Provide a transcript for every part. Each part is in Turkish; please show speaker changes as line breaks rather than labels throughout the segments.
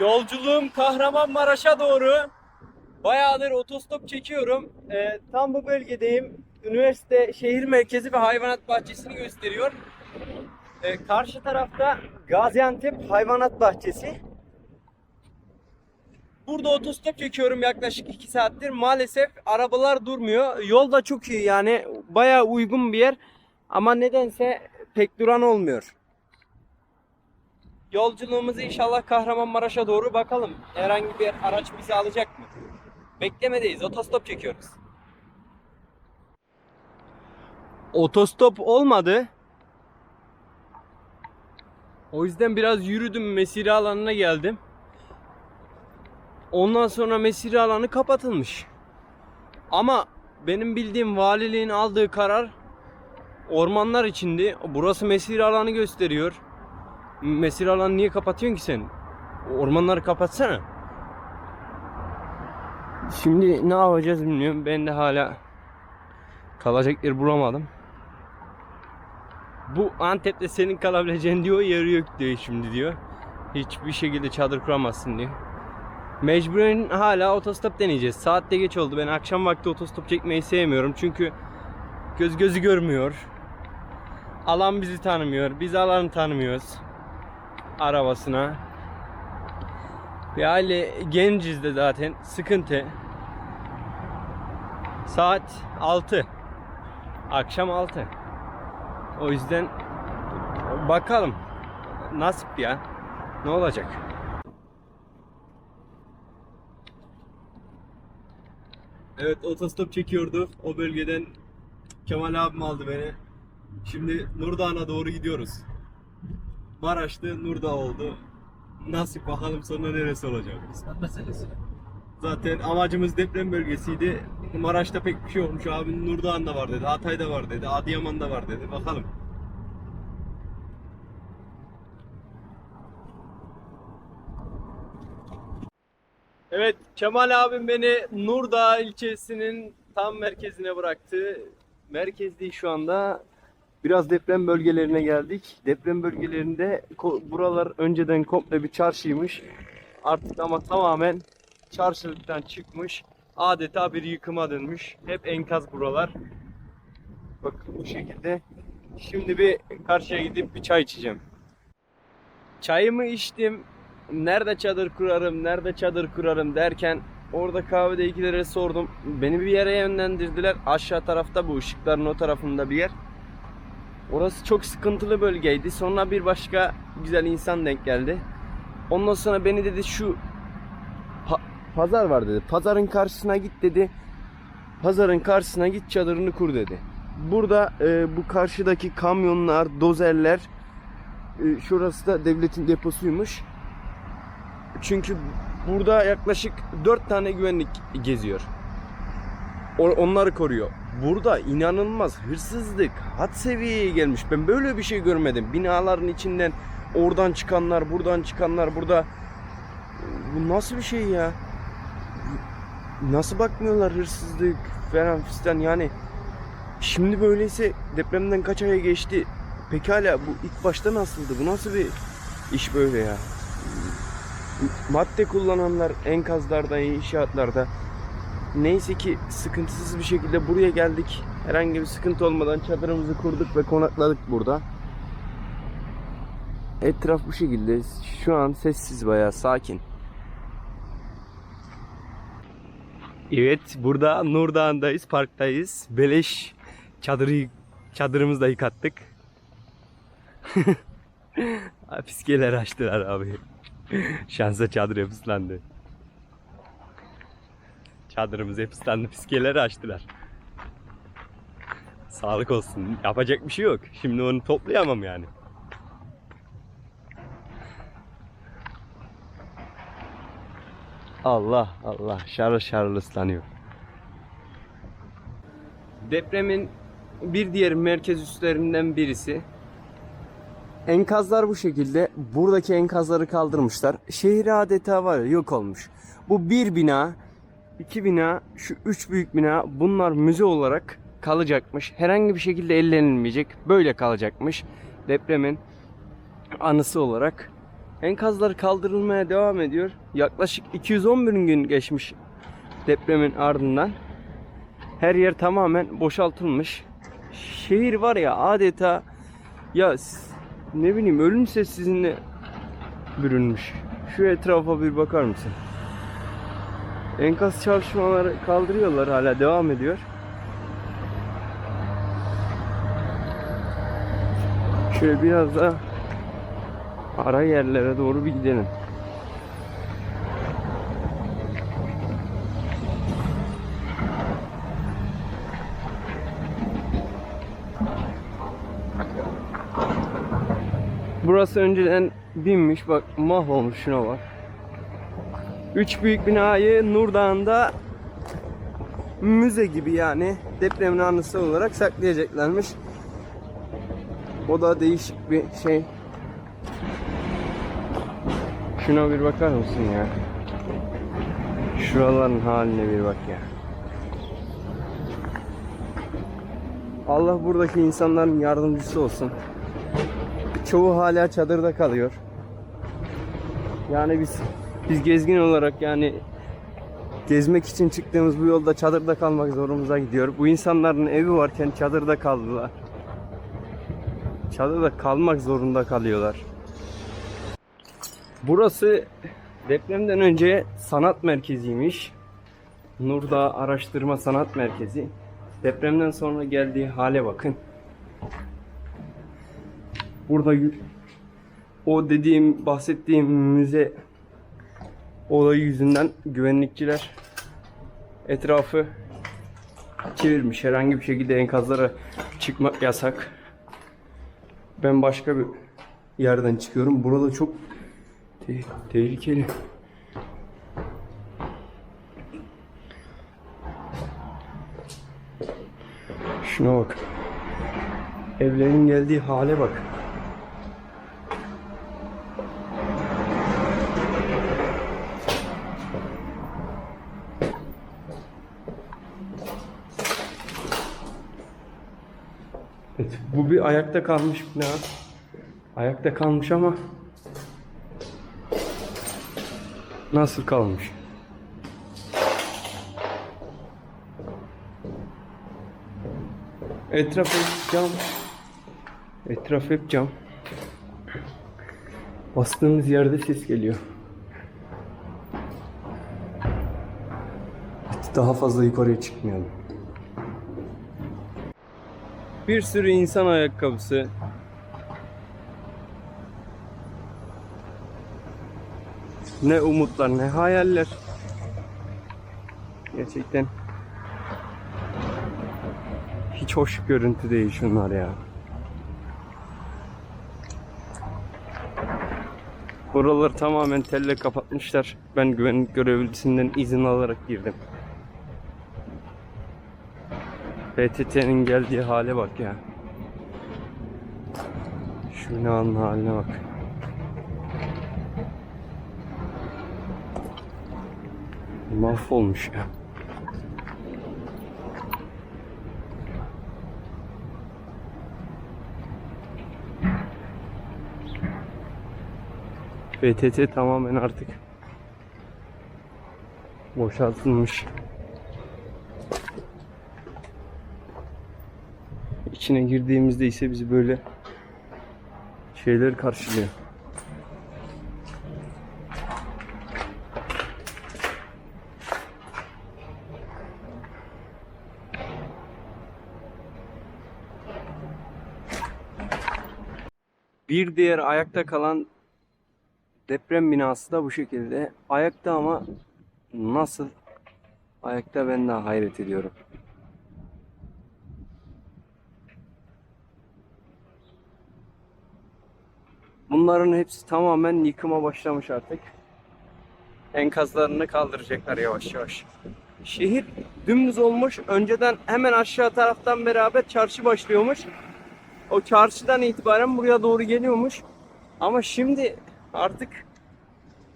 Yolculuğum Kahramanmaraş'a doğru. Bayağıdır otostop çekiyorum. Ee, tam bu bölgedeyim. Üniversite şehir merkezi ve hayvanat bahçesini gösteriyor. Ee, karşı tarafta Gaziantep Hayvanat Bahçesi. Burada otostop çekiyorum yaklaşık 2 saattir. Maalesef arabalar durmuyor. Yol da çok iyi yani bayağı uygun bir yer. Ama nedense pek duran olmuyor. Yolculuğumuzu inşallah Kahramanmaraş'a doğru bakalım. Herhangi bir araç bizi alacak mı? Beklemedeyiz. Otostop çekiyoruz. Otostop olmadı. O yüzden biraz yürüdüm. Mesire alanına geldim. Ondan sonra mesire alanı kapatılmış. Ama benim bildiğim valiliğin aldığı karar ormanlar içindi. Burası mesire alanı gösteriyor. Mesire alanı niye kapatıyorsun ki sen? Ormanları kapatsana. Şimdi ne yapacağız bilmiyorum. Ben de hala kalacak yer bulamadım. Bu Antep'te senin kalabileceğin diyor yeri yok diyor şimdi diyor. Hiçbir şekilde çadır kuramazsın diyor. Mecburen hala otostop deneyeceğiz. Saat de geç oldu. Ben akşam vakti otostop çekmeyi sevmiyorum. Çünkü göz gözü görmüyor. Alan bizi tanımıyor. Biz alanı tanımıyoruz. Arabasına. Bir aile genciz de zaten. Sıkıntı. Saat 6. Akşam 6. O yüzden bakalım. Nasip ya. Ne olacak? Evet otostop çekiyordu. O bölgeden Kemal abim aldı beni. Şimdi Nurdağ'a doğru gidiyoruz. Maraş'tı Nurdağ oldu. Nasip bakalım sonra neresi olacak.
İspat meselesi.
Zaten amacımız deprem bölgesiydi. Maraş'ta pek bir şey olmuş. Abim Nurdağ'ında var dedi. Hatay'da var dedi. Adıyaman'da var dedi. Bakalım. Evet Kemal abim beni Nurdağ ilçesinin tam merkezine bıraktı. Merkezdeyiz şu anda. Biraz deprem bölgelerine geldik. Deprem bölgelerinde buralar önceden komple bir çarşıymış. Artık ama tamamen çarşılıktan çıkmış. Adeta bir yıkıma dönmüş. Hep enkaz buralar. Bakın bu şekilde. Şimdi bir karşıya gidip bir çay içeceğim. Çayımı içtim. Nerede çadır kurarım, nerede çadır kurarım derken orada kahvede ikilere sordum. Beni bir yere yönlendirdiler. Aşağı tarafta bu ışıkların o tarafında bir yer. Orası çok sıkıntılı bölgeydi. Sonra bir başka güzel insan denk geldi. Ondan sonra beni dedi şu pa- pazar var dedi. Pazarın karşısına git dedi. Pazarın karşısına git çadırını kur dedi. Burada e, bu karşıdaki kamyonlar, dozerler e, şurası da devletin deposuymuş. Çünkü burada yaklaşık 4 tane güvenlik geziyor. O- Onları koruyor. Burada inanılmaz hırsızlık had seviyeye gelmiş. Ben böyle bir şey görmedim. Binaların içinden oradan çıkanlar, buradan çıkanlar burada. Bu nasıl bir şey ya? Nasıl bakmıyorlar hırsızlık falan fistan yani. Şimdi böyleyse depremden kaç aya geçti? Pekala bu ilk başta nasıldı? Bu nasıl bir iş böyle ya? Madde kullananlar enkazlarda, inşaatlarda Neyse ki sıkıntısız bir şekilde buraya geldik. Herhangi bir sıkıntı olmadan çadırımızı kurduk ve konakladık burada. Etraf bu şekilde. Şu an sessiz bayağı sakin. Evet, burada Nur Dağı'ndayız, parktayız. Beleş çadırı çadırımızı da yıkattık. Fiskeler açtılar abi. Şansa çadır hep ıslandı. Çadırımız hep ıslandı. Fiskeleri açtılar. Sağlık olsun. Yapacak bir şey yok. Şimdi onu toplayamam yani. Allah Allah şarıl şarıl ıslanıyor. Depremin bir diğer merkez üslerinden birisi. Enkazlar bu şekilde. Buradaki enkazları kaldırmışlar. Şehir adeta var ya yok olmuş. Bu bir bina, iki bina, şu üç büyük bina bunlar müze olarak kalacakmış. Herhangi bir şekilde ellenilmeyecek. Böyle kalacakmış. Depremin anısı olarak. Enkazlar kaldırılmaya devam ediyor. Yaklaşık 211 gün geçmiş depremin ardından. Her yer tamamen boşaltılmış. Şehir var ya adeta ya ne bileyim ölüm sessizliğine bürünmüş. Şu etrafa bir bakar mısın? Enkaz çalışmaları kaldırıyorlar hala devam ediyor. Şöyle biraz da ara yerlere doğru bir gidelim. Burası önceden binmiş bak mahvolmuş şuna bak. Üç büyük binayı Nur Dağı'nda müze gibi yani depremin anısı olarak saklayacaklarmış. O da değişik bir şey. Şuna bir bakar mısın ya? Şuraların haline bir bak ya. Allah buradaki insanların yardımcısı olsun. Çoğu hala çadırda kalıyor. Yani biz biz gezgin olarak yani gezmek için çıktığımız bu yolda çadırda kalmak zorumuza gidiyor. Bu insanların evi varken çadırda kaldılar. Çadırda kalmak zorunda kalıyorlar. Burası depremden önce sanat merkeziymiş. Nurdağ Araştırma Sanat Merkezi. Depremden sonra geldiği hale bakın. Burada o dediğim bahsettiğim müze olayı yüzünden güvenlikçiler etrafı çevirmiş. Herhangi bir şekilde enkazlara çıkmak yasak. Ben başka bir yerden çıkıyorum. Burada çok te- tehlikeli. Şuna bak. Evlerin geldiği hale bak. Evet, bu ayakta kalmış bina. Ayakta kalmış ama nasıl kalmış? Etraf hep cam. Etraf hep cam. Bastığımız yerde ses geliyor. Daha fazla yukarıya çıkmayalım. Bir sürü insan ayakkabısı. Ne umutlar ne hayaller. Gerçekten hiç hoş görüntü değil şunlar ya. Buraları tamamen telle kapatmışlar. Ben güvenlik görevlisinden izin alarak girdim. PTT'nin geldiği hale bak ya. Şu binanın haline bak. Mahvolmuş ya. PTT tamamen artık boşaltılmış. İçine girdiğimizde ise bizi böyle şeyler karşılıyor. Bir diğer ayakta kalan deprem binası da bu şekilde. Ayakta ama nasıl ayakta ben daha hayret ediyorum. Bunların hepsi tamamen yıkıma başlamış artık. Enkazlarını kaldıracaklar yavaş yavaş. Şehir dümdüz olmuş. Önceden hemen aşağı taraftan beraber çarşı başlıyormuş. O çarşıdan itibaren buraya doğru geliyormuş. Ama şimdi artık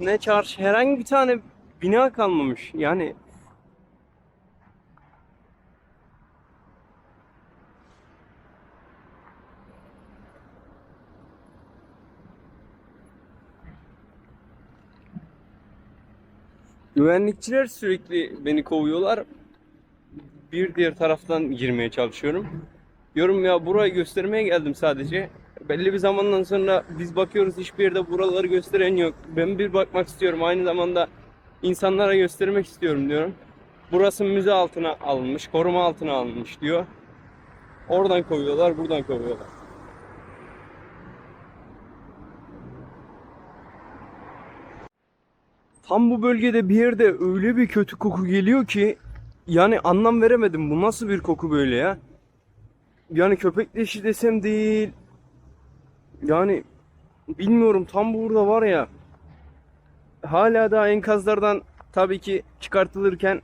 ne çarşı herhangi bir tane bina kalmamış. Yani Güvenlikçiler sürekli beni kovuyorlar. Bir diğer taraftan girmeye çalışıyorum. Diyorum ya burayı göstermeye geldim sadece. Belli bir zamandan sonra biz bakıyoruz hiçbir yerde buraları gösteren yok. Ben bir bakmak istiyorum. Aynı zamanda insanlara göstermek istiyorum diyorum. Burası müze altına alınmış, koruma altına alınmış diyor. Oradan kovuyorlar, buradan kovuyorlar. Tam bu bölgede bir yerde öyle bir kötü koku geliyor ki yani anlam veremedim. Bu nasıl bir koku böyle ya? Yani köpek leşi desem değil. Yani bilmiyorum tam burada var ya. Hala da enkazlardan tabii ki çıkartılırken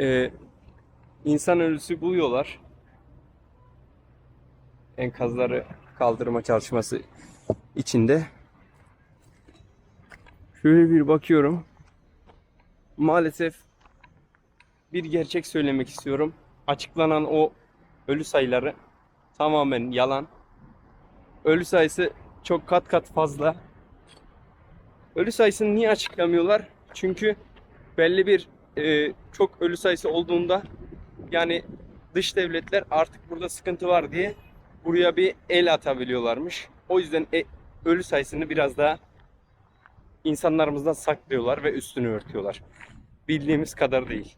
e, insan ölüsü buluyorlar. Enkazları kaldırma çalışması içinde. Şöyle bir bakıyorum. Maalesef bir gerçek söylemek istiyorum. Açıklanan o ölü sayıları tamamen yalan. Ölü sayısı çok kat kat fazla. Ölü sayısını niye açıklamıyorlar? Çünkü belli bir e, çok ölü sayısı olduğunda yani dış devletler artık burada sıkıntı var diye buraya bir el atabiliyorlarmış. O yüzden e, ölü sayısını biraz daha insanlarımızdan saklıyorlar ve üstünü örtüyorlar. Bildiğimiz kadar değil.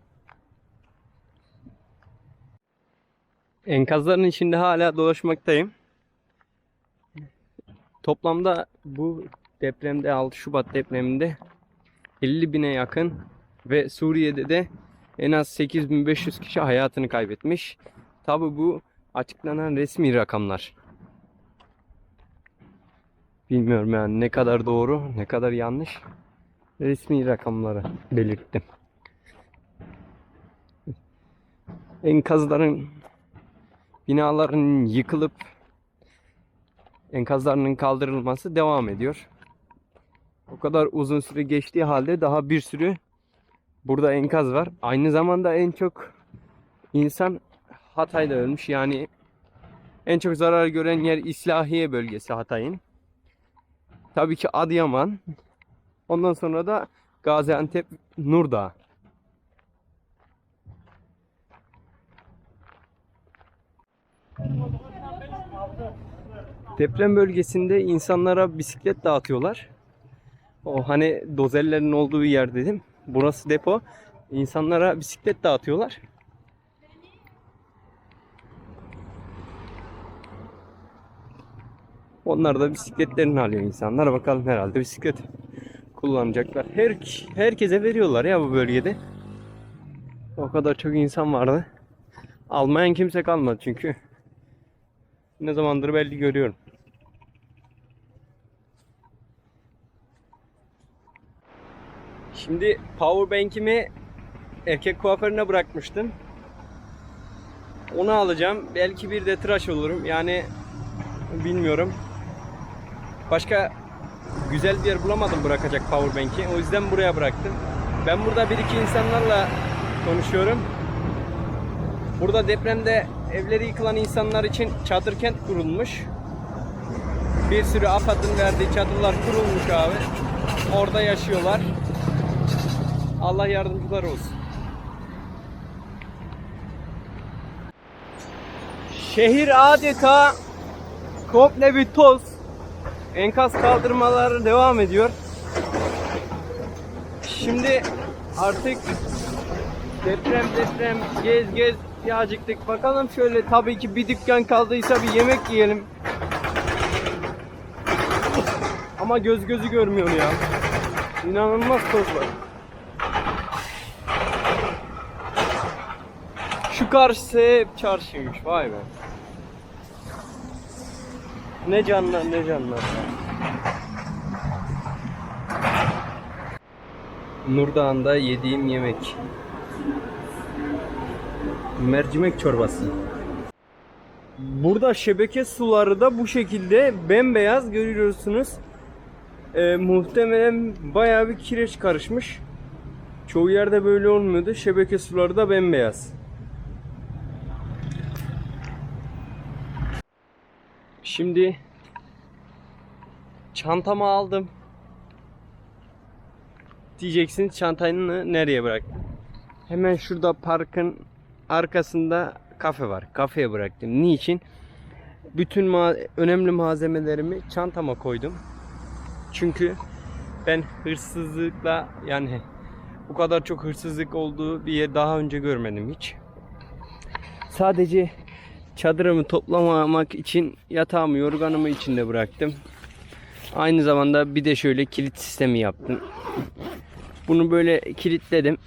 Enkazların içinde hala dolaşmaktayım. Toplamda bu depremde 6 Şubat depreminde 50 bine yakın ve Suriye'de de en az 8500 kişi hayatını kaybetmiş. Tabi bu açıklanan resmi rakamlar. Bilmiyorum yani ne kadar doğru, ne kadar yanlış. Resmi rakamları belirttim. Enkazların, binaların yıkılıp enkazlarının kaldırılması devam ediyor. O kadar uzun süre geçtiği halde daha bir sürü burada enkaz var. Aynı zamanda en çok insan Hatay'da ölmüş. Yani en çok zarar gören yer İslahiye bölgesi Hatay'ın. Tabii ki Adıyaman. Ondan sonra da Gaziantep Nurdağ. Deprem bölgesinde insanlara bisiklet dağıtıyorlar. O hani dozerlerin olduğu yer dedim. Burası depo. İnsanlara bisiklet dağıtıyorlar. Onlar da bisikletlerini alıyor insanlar. Bakalım herhalde bisiklet kullanacaklar. Her herkese veriyorlar ya bu bölgede. O kadar çok insan vardı. Almayan kimse kalmadı çünkü. Ne zamandır belli görüyorum. Şimdi powerbank'imi erkek kuaförüne bırakmıştım. Onu alacağım. Belki bir de tıraş olurum. Yani bilmiyorum. Başka güzel bir yer bulamadım bırakacak powerbank'i. O yüzden buraya bıraktım. Ben burada bir iki insanlarla konuşuyorum. Burada depremde evleri yıkılan insanlar için çadır kent kurulmuş. Bir sürü AFAD'ın verdiği çadırlar kurulmuş abi. Orada yaşıyorlar. Allah yardımcılar olsun. Şehir adeta komple bir toz. Enkaz kaldırmaları devam ediyor. Şimdi artık deprem deprem gez gez ya acıktık. Bakalım şöyle tabii ki bir dükkan kaldıysa bir yemek yiyelim. Ama göz gözü görmüyor ya. İnanılmaz toz var. Şu karşısı hep çarşıymış vay be. Ne canlar ne canlar. Nurdağ'ında yediğim yemek. Mercimek çorbası. Burada şebeke suları da bu şekilde bembeyaz görüyorsunuz. Ee, muhtemelen bayağı bir kireç karışmış. Çoğu yerde böyle olmuyordu. Şebeke suları da bembeyaz. Şimdi çantamı aldım. Diyeceksiniz çantanı nereye bırak? Hemen şurada parkın arkasında kafe var. Kafeye bıraktım. Niçin? Bütün ma- önemli malzemelerimi çantama koydum. Çünkü ben hırsızlıkla yani bu kadar çok hırsızlık olduğu bir yer daha önce görmedim hiç. Sadece çadırımı toplamamak için yatağımı, yorganımı içinde bıraktım. Aynı zamanda bir de şöyle kilit sistemi yaptım. Bunu böyle kilitledim.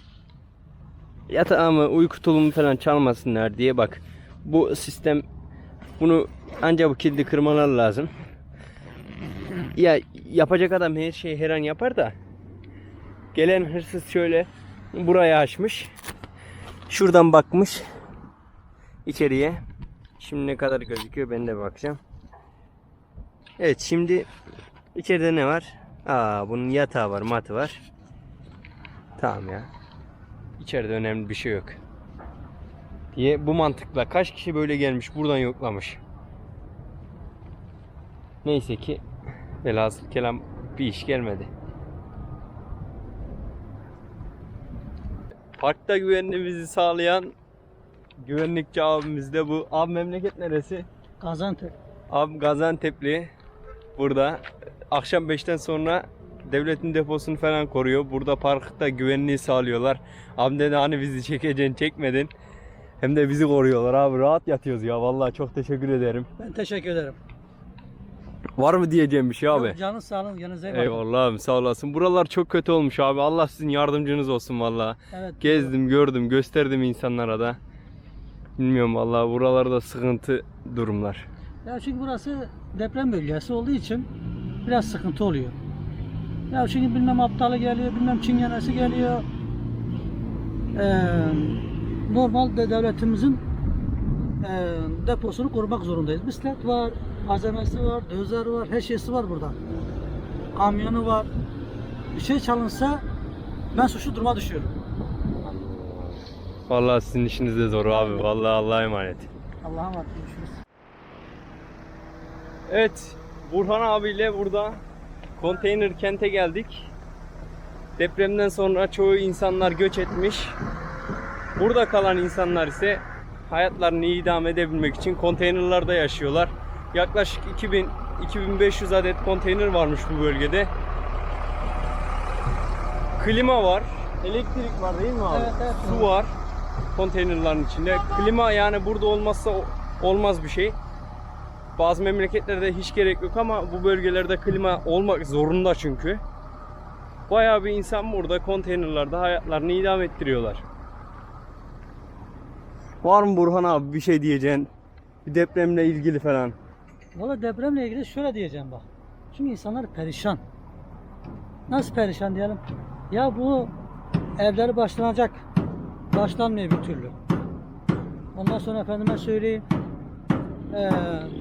Yatağımı, uyku tulumu falan çalmasınlar diye bak. Bu sistem bunu ancak bu kilidi kırmalar lazım. Ya yapacak adam her şeyi her an yapar da gelen hırsız şöyle buraya açmış. Şuradan bakmış içeriye. Şimdi ne kadar gözüküyor ben de bakacağım. Evet şimdi içeride ne var? Aa bunun yatağı var, matı var. Tamam ya. İçeride önemli bir şey yok. Diye bu mantıkla kaç kişi böyle gelmiş buradan yoklamış. Neyse ki velhasıl kelam bir iş gelmedi. Parkta güvenliğimizi sağlayan güvenlikçi abimiz de bu. Abi memleket neresi?
Gaziantep.
Abi Gaziantep'li burada akşam 5'ten sonra devletin deposunu falan koruyor. Burada parkta güvenliği sağlıyorlar. Abi dedi hani bizi çekeceksin çekmedin. Hem de bizi koruyorlar abi rahat yatıyoruz ya vallahi çok teşekkür ederim.
Ben teşekkür ederim.
Var mı diyeceğim bir şey abi?
Yok, Canın sağ olun. Yanınıza iyi.
Eyvallah abi sağ olasın. Buralar çok kötü olmuş abi. Allah sizin yardımcınız olsun vallahi.
Evet.
Gezdim, gördüm, gösterdim insanlara da. Bilmiyorum vallahi buralarda sıkıntı durumlar.
Ya çünkü burası deprem bölgesi olduğu için biraz sıkıntı oluyor. Ya çünkü bilmem aptalı geliyor, bilmem çingenesi geliyor. Ee, normal de devletimizin e, deposunu korumak zorundayız. Bisiklet var, malzemesi var, dözer var, her şeysi var burada. Kamyonu var. Bir şey çalınsa ben suçlu duruma düşüyorum.
Vallahi sizin işiniz de zor abi. Vallahi Allah'a emanet.
Allah'a emanet görüşürüz.
Evet, Burhan abiyle burada konteyner kente geldik. Depremden sonra çoğu insanlar göç etmiş. Burada kalan insanlar ise hayatlarını idame edebilmek için konteynerlarda yaşıyorlar. Yaklaşık 2000 2500 adet konteyner varmış bu bölgede. Klima var, elektrik var değil mi abi?
Evet, evet.
Su var konteynerların içinde. Klima yani burada olmazsa olmaz bir şey. Bazı memleketlerde hiç gerek yok ama bu bölgelerde klima olmak zorunda çünkü. Bayağı bir insan burada konteynerlarda hayatlarını idame ettiriyorlar. Var mı Burhan abi bir şey diyeceğin? Bir depremle ilgili falan.
Valla depremle ilgili şöyle diyeceğim bak. Çünkü insanlar perişan. Nasıl perişan diyelim? Ya bu evleri başlanacak. Başlanmıyor bir türlü. Ondan sonra efendime söyleyeyim. Eee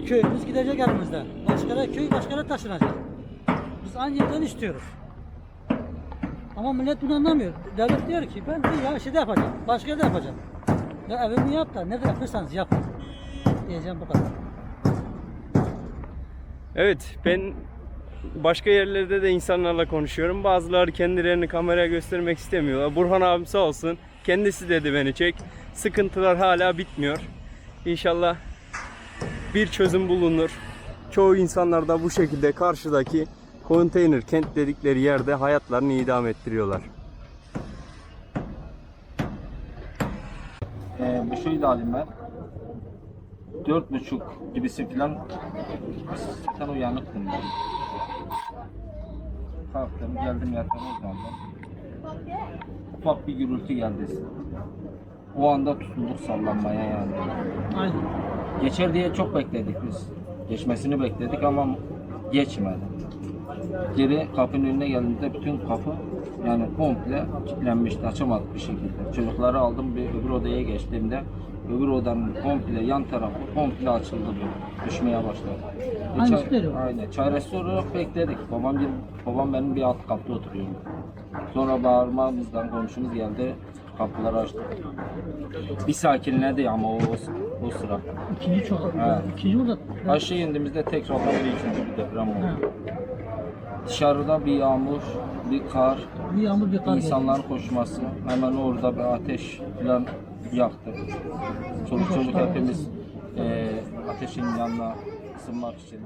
köyümüz gidecek elimizde. Başka yere köy başka yere taşınacak. Biz aynı yerden istiyoruz. Ama millet bunu anlamıyor. Devlet diyor ki ben bir ya şeyde yapacağım. Başka yerde yapacağım. Ya evimi yap da nerede yapırsanız yapın. Diyeceğim bu kadar.
Evet ben başka yerlerde de insanlarla konuşuyorum. Bazıları kendilerini kameraya göstermek istemiyorlar. Burhan abim sağ olsun. Kendisi dedi beni çek. Sıkıntılar hala bitmiyor. İnşallah bir çözüm bulunur. Çoğu insanlar da bu şekilde karşıdaki konteyner kent dedikleri yerde hayatlarını idame ettiriyorlar.
Ee, bir şey de alayım ben. Dört buçuk gibisi filan sen uyanıktım ben. Kalktım geldim yatağa uzandım. Ufak bir gürültü geldi. O anda tutulduk sallanmaya yani.
Aynen.
Geçer diye çok bekledik biz. Geçmesini bekledik ama geçmedi. Geri kapının önüne geldiğimizde bütün kapı yani komple kilitlenmişti, açamadık bir şekilde. Çocukları aldım bir öbür odaya geçtiğimde öbür odanın komple yan tarafı komple açıldı böyle. Düşmeye başladı.
Aynı
ça-
yok.
Aynen. Çaresiz olarak bekledik. Babam, bir, babam benim bir alt katta oturuyor. Sonra bağırmamızdan komşumuz geldi. Kapıları açtı. Bir sakinledi ama o, o sıra.
İkinci çok
Ha.
ikinci burada
Aşağı indiğimizde tekrardan bir üçüncü bir deprem oldu. Dışarıda bir yağmur, bir kar,
Bir yağmur bir kar
insanların
geldi.
koşması. Hemen orada bir ateş falan yaktı. Çoluk çocuk hepimiz eee, ateşin yanına ısınmak için.